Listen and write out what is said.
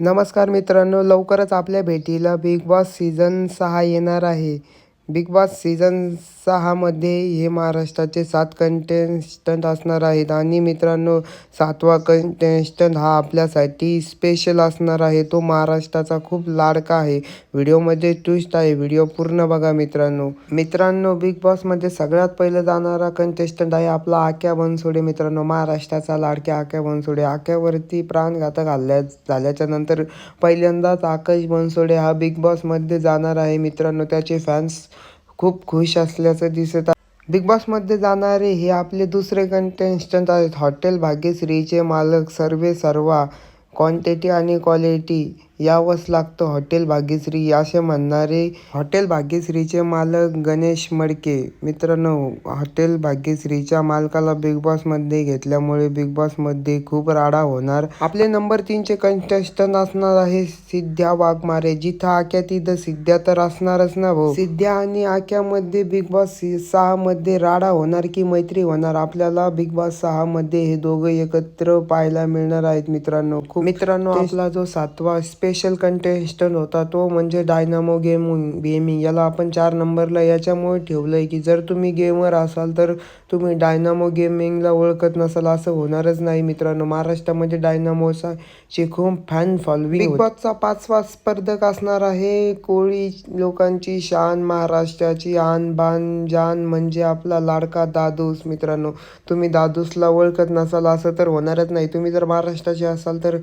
नमस्कार मित्रांनो लवकरच आपल्या भेटीला बिग बॉस सीझन सहा येणार आहे. बिग बॉस सीझन सहामध्ये हे महाराष्ट्राचे सात कंटेस्टंट असणार आहेत. आणि मित्रांनो सातवा कंटेस्टंट हा आपल्यासाठी स्पेशल असणार आहे. तो महाराष्ट्राचा खूप लाडका आहे. व्हिडिओमध्ये ट्विस्ट आहे. व्हिडिओ पूर्ण बघा मित्रांनो. मित्रांनो बिग बॉसमध्ये सगळ्यात पहिलं जाणारा कंटेस्टंट आहे आपला आक्या बनसोडे मित्रांनो. महाराष्ट्राचा लाडक्या आक्या बनसोडे. आक्यावरती प्राणघातक हल्ल्या झाल्याच्यानंतर पहिल्यांदाच आकाश बनसोडे हा बिग बॉसमध्ये जाणार आहे मित्रांनो. त्याचे फॅन्स खूप खुश असल्याचं दिसत आहे. बिग बॉसमध्ये जाणारे हे आपले दुसरे कंटेस्टंट आहेत. हॉटेल भाग्यश्रीचे मालक सर्वे सर्वा क्वांटिटी आणि क्वालिटी यावंच लागतं. हॉटेल भाग्यश्री असे म्हणणारे हॉटेल भाग्यश्रीचे मालक गणेश मडके. मित्रांनो हॉटेल भाग्यश्रीच्या मालकाला बिग बॉसमध्ये घेतल्यामुळे बिग बॉसमध्ये खूप राडा होणार. आपले नंबर तीनचे कंटेस्टंट असणार आहे सिद्ध्या वाघमारे. जिथं आक्या तिथं सिद्ध्या तर असणारच ना भाऊ. सिद्ध्या आणि आक्यामध्ये बिग बॉस सहा मध्ये राडा होणार की मैत्री होणार? आपल्याला बिग बॉस सहा मध्ये हे दोघं एकत्र पाहायला मिळणार आहेत मित्रांनो. खूप मित्रांनो आपला जो सातवा स्पेशल कंटेस्टंट होता तो म्हणजे डायनामो गेमिंग गेमिंग याला आपण चार नंबरला याच्यामुळे ठेवलंय की जर तुम्ही गेमर असाल तर तुम्ही डायनामो गेमिंगला ओळखत नसाल असं होणारच नाही मित्रांनो. महाराष्ट्रामध्ये डायनामोचा खूप फॅन फॉलोविंग बिग बॉसचा पाचवा स्पर्धक असणार आहे. कोळी लोकांची शान महाराष्ट्राची आन बान जान म्हणजे आपला लाडका दादूस मित्रांनो. तुम्ही दादूसला ओळखत नसाल असं तर होणारच नाही. तुम्ही जर महाराष्ट्राचे असाल तर